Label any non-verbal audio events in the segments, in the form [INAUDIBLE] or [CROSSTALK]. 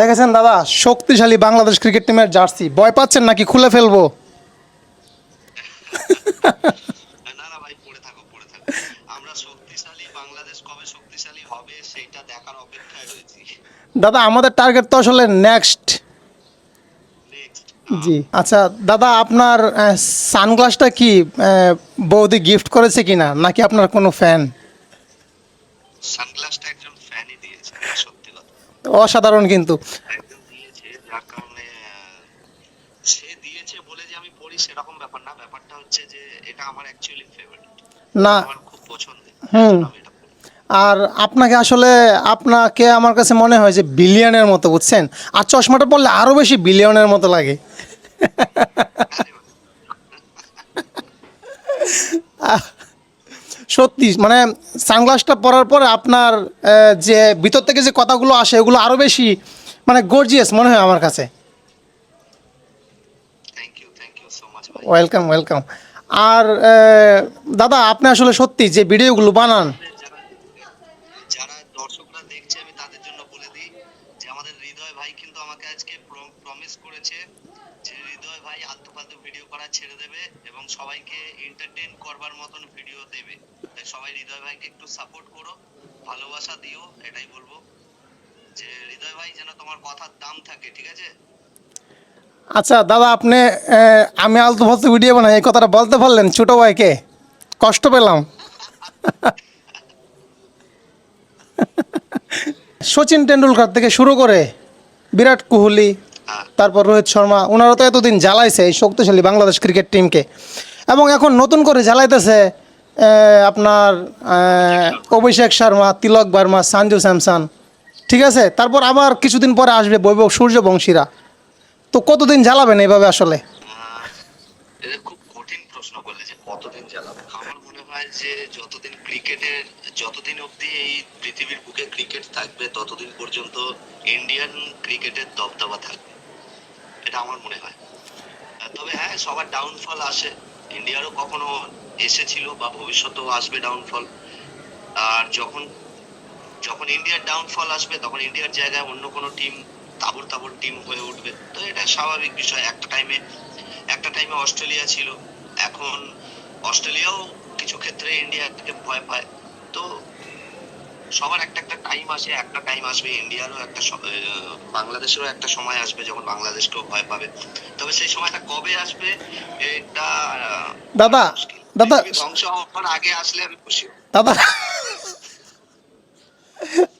দেখেছেন দাদা? শক্তিশালী বাংলাদেশ ক্রিকেট টিমের জার্সি। ভয় পাচ্ছেন নাকি খুলে ফেলব? দাদা আমাদের টার্গেট তো আসলে নেক্সট। জি। আচ্ছা দাদা আপনার সানগ্লাসটা কি বৌদি গিফট করেছে কিনা? নাকি আপনার কোনো ফ্যান? সানগ্লাসটা একজন ফ্যানই দিয়েছে সত্যি কথা অসাধারণ কিন্তু। দিয়েছে যার কারণে সে দিয়েছে বলে যে আমি পড়ি সেরকম ব্যাপার না। ব্যাপারটা হচ্ছে যে এটা আমার অ্যাকচুয়ালি ফেভারিট না আমার খুব পছন্দের। হুম। আর আপনাকে আসলে আপনাকে আমার কাছে মনে হয় যে বিলিয়নের মতো বুঝছেন? আর চশমাটা পড়লে আরও বেশি বিলিয়নের মতো লাগে। সত্যি মানে সানগ্লাসটা পরার পরে আপনার যে ভিতর থেকে যে কথাগুলো আসে ওগুলো আরও বেশি মানে গর্জিয়াস মনে হয় আমার কাছে। ওয়েলকাম ওয়েলকাম আর দাদা আপনি আসলে সত্যি যে ভিডিওগুলো বানান। যারা যারা দর্শকরা দেখছে আমি তাদের জন্য বলে দিই যে আমাদের হৃদয় ভাই কিন্তু আমাকে আজকে প্রমিস করেছে হৃদয় ভাই। আলতু ফালতু ভিডিও করা ছেড়ে দেবে এবং সবাইকে এন্টারটেইন করবার মতন ভিডিও দেবে। তাই সবাই হৃদয় ভাইকে একটু সাপোর্ট করো, ভালোবাসা দিও, এটাই বলব। যে হৃদয় ভাই, যেন তোমার কথার দাম থাকে, ঠিক আছে? আচ্ছা দাদা, আপনি আমি আলতু ফালতু ভিডিও বানাই, এই কথাটা বলতে পারলেন ছোট ভাইকে? কষ্ট পেলাম। [LAUGHS] সচিন টেন্ডুলকার থেকে শুরু করে বিরাট কোহলি তারপর রোহিত শর্মা ওনারা তো এতদিন জ্বালাইছে এই শক্তিশালী বাংলাদেশ ক্রিকেট টিমকে। এবং এখন নতুন করে জ্বালাইতেছে আপনার অভিষেক শর্মা, তিলক বর্মা, সঞ্জু স্যামসন। ঠিক আছে? তারপর আবার কিছুদিন পরে আসবে বৈভব সূর্যবংশীরা। তো কতদিন জ্বালাবেন এইভাবে আসলে? খুব কঠিন প্রশ্ন করলে যে কতদিন জ্বালাবে? আমার হয় যে যতদিন ক্রিকেটের, যতদিন অবধি এই পৃথিবীর বুকে ক্রিকেট থাকবে, ততদিন পর্যন্ত ইন্ডিয়ান ক্রিকেটের দবদবা থাকবে। এটা আমার মনে হয়। তবে হ্যাঁ সবার ডাউনফল আসে। ইন্ডিয়ারও কখনো এসেছিল বা ভবিষ্যতেও আসবে ডাউনফল আর যখন যখন ইন্ডিয়ার ডাউনফল আসবে, তখন ইন্ডিয়ার জায়গায় অন্য কোনো টিম তাবড় তাবড় টিম হয়ে উঠবে। তো এটা স্বাভাবিক বিষয়। একটা টাইমে একটা টাইমে অস্ট্রেলিয়া ছিল। এখন অস্ট্রেলিয়াও কিছু ক্ষেত্রে ইন্ডিয়াকে ভয় পায়। তো সবার একটা একটা টাইম আসে একটা টাইম আসবে ইন্ডিয়ারও একটা বাংলাদেশেরও একটা সময় আসবে যখন বাংলাদেশকেও ভয় পাবে। তবে সেই সময়টা কবে আসবে এটা দাদা, দাদা- ধ্বংস হওয়ার আগে আসলে আমি খুশি দাদা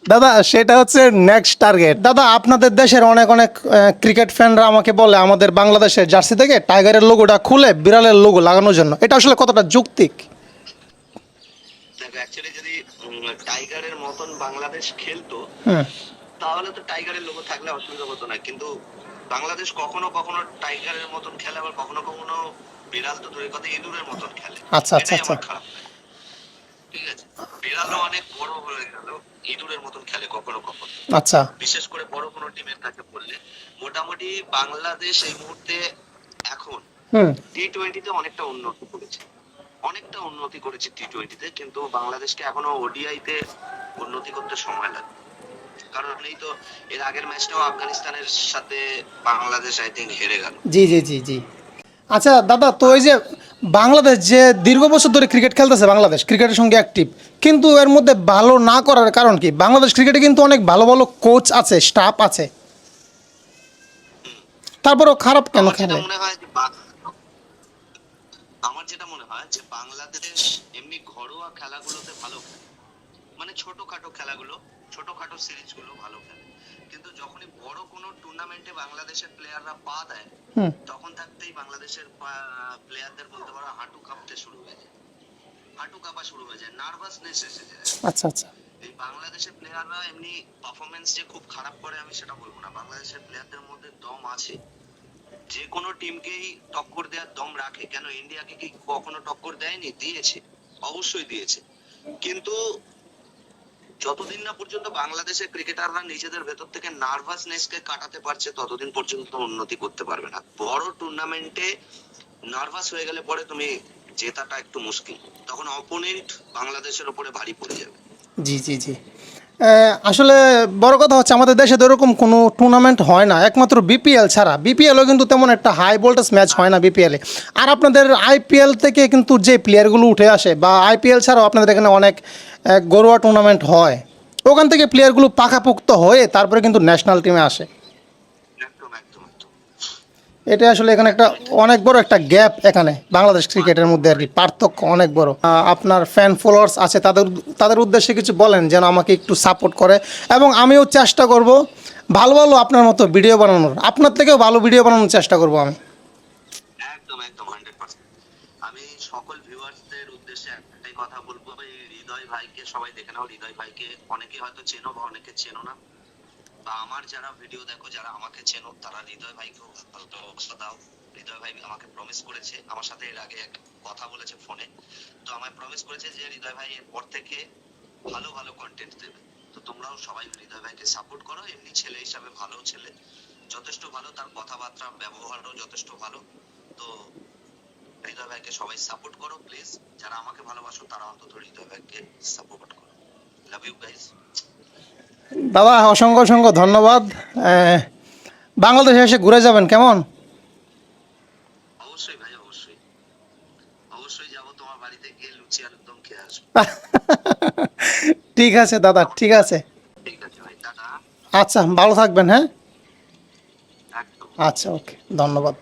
দাদা সেটা হচ্ছে নেক্সট টার্গেট দাদা আপনাদের দেশের অনেক অনেক ক্রিকেট ফ্যানরা আমাকে বলে আমাদের বাংলাদেশের জার্সি থেকে টাইগারের লোগোটা খুলে বিড়ালের লোগো লাগানোর জন্য। এটা আসলে কতটা যৌক্তিক? অ্যাকচুয়ালি যদি টাইগারের মতন বাংলাদেশ খেলতো তাহলে তো টাইগারের লোগো থাকলে অসুবিধা হতো না। কিন্তু বাংলাদেশ কখনো কখনো টাইগারের মতন খেলে আবার কখনো কখনো বিড়াল তো দূরের কথা ইঁদুরের মতন খেলে। আচ্ছা, আচ্ছা, আচ্ছা। ঠিক আছে? বিড়ালও অনেক বড় হয়ে গেল ইঁদুরের মতন খেলে কখনো কখনো। আচ্ছা। বিশেষ করে বড় কোনো টিমের কাছে পড়লে মোটামুটি বাংলাদেশ এই মুহূর্তে এখন টি টোয়েন্টিতে অনেকটা উন্নতি করেছে। অনেকটা উন্নতি করেছে টি টোয়েন্টিতে কিন্তু বাংলাদেশকে এখনও ওডিআইতে উন্নতি করতে সময় লাগে কারণ এই তো এর আগের ম্যাচটাও আফগানিস্তানের সাথে বাংলাদেশ আই থিঙ্ক হেরে গেল। জি জি জি জি। আচ্ছা দাদা তো এই যে বাংলাদেশ যে দীর্ঘ বছর ধরে ক্রিকেট খেলতেছে বাংলাদেশ ক্রিকেটের সঙ্গে অ্যাক্টিভ কিন্তু এর মধ্যে ভালো না করার কারণ কি? বাংলাদেশ ক্রিকেটে কিন্তু অনেক ভালো ভালো কোচ আছে স্টাফ আছে। তারপরেও খারাপ কেন খেলে? মনে হয় যেটা মনে হয় যে বাংলাদেশ এমনি ঘরোয়া খেলাগুলোতে ভালো খেলে। মানে ছোটখাটো খেলাগুলো ছোটখাটো সিরিজগুলো ভালো খেলে। কিন্তু যখনই বড় কোনো টুর্নামেন্টে বাংলাদেশের প্লেয়াররা পা দেয় তখন থাকতেই বাংলাদেশের প্লেয়ারদের বলতে পারো হাঁটু কাঁপতে শুরু হয়ে যায়। হাঁটু কাঁপা শুরু হয়ে যায় নার্ভাসনেস এসে যায়। আচ্ছা আচ্ছা। এই বাংলাদেশের প্লেয়াররা এমনি পারফরমেন্স যে খুব খারাপ করে আমি সেটা বলব না। বাংলাদেশের প্লেয়ারদের মধ্যে দম আছে। যে কোনো টিমকেই টক্কর দেওয়ার দম রাখে কেন? ইন্ডিয়াকে কি কখনো টক্কর দেয়নি? দিয়েছে, অবশ্যই দিয়েছে। কিন্তু যতদিন না পর্যন্ত বাংলাদেশের ক্রিকেটাররা নিজেদের ভেতর থেকে নার্ভাসনেসকে কাটাতে পারছে, ততদিন পর্যন্ত উন্নতি করতে পারবে না। বড় টুর্নামেন্টে নার্ভাস হয়ে গেলে পরে তুমি জেতাটা একটু মুশকিল। তখন অপোনেন্ট বাংলাদেশের উপরে ভারী পড়ে যাবে। জি জি জি। আসলে বড় কথা হচ্ছে আমাদের দেশে তো এরকম কোনো টুর্নামেন্ট হয় না। একমাত্র বিপিএল ছাড়া। বিপিএলও কিন্তু তেমন একটা হাই ভোল্টেজ ম্যাচ হয় না বিপিএলে আর আপনাদের আইপিএল থেকে কিন্তু যে প্লেয়ারগুলো উঠে আসে, বা আইপিএল ছাড়াও আপনাদের এখানে অনেক গরুয়া টুর্নামেন্ট হয়। ওখান থেকে প্লেয়ারগুলো পাকাপোক্ত হয়ে তারপরে কিন্তু ন্যাশনাল টিমে আসে। এটা আসলে এখানে একটা অনেক বড় একটা গ্যাপ এখানে বাংলাদেশ ক্রিকেটের মধ্যে আর কি, পার্থক্য অনেক বড়। আপনার ফ্যান ফলোয়ার্স আছে, তাদের তাদের উদ্দেশ্যে কিছু বলেন যেন আমাকে একটু সাপোর্ট করে। এবং আমিও চেষ্টা করব ভালো ভালো আপনার মতো ভিডিও বানানোর। আপনার থেকেও ভালো ভিডিও বানানোর চেষ্টা করব আমি। কথা বলব হৃদয় ভাইকে সবাই দেখে নাও। হৃদয় ভাইকে অনেকে হয়তো চেনো বা অনেকে চেনো না। বা আমার যারা ভিডিও দেখো, যারা আমাকে চেনো, তারা হৃদয় ভাইকেও ভালোবাসা দাও। হৃদয় ভাই আমাকে প্রমিস করেছে, আমার সাথে এর আগে এক কথা বলেছে ফোনে তো আমায় প্রমিস করেছে যে হৃদয় ভাই এরপর থেকে ভালো ভালো কন্টেন্ট দেবে। তো তোমরাও সবাই হৃদয় ভাইকে সাপোর্ট করো, এমনি ছেলে হিসাবে ভালো ছেলে। যথেষ্ট ভালো তার কথাবার্তা, ব্যবহারও যথেষ্ট ভালো। তো হৃদয় ভাইকে সবাই সাপোর্ট করো প্লিজ যারা আমাকে ভালোবাসো, তারা অন্তত হৃদয় ভাইকে সাপোর্ট করো। লাভ ইউ গাইস দাদা অসংখ্য অসংখ্য ধন্যবাদ। বাংলাদেশে এসে ঘুরে যাবেন কেমন? [LAUGHS] ঠিক আছে দাদা ঠিক আছে। আচ্ছা ভালো থাকবেন হ্যাঁ? আচ্ছা ওকে ধন্যবাদ।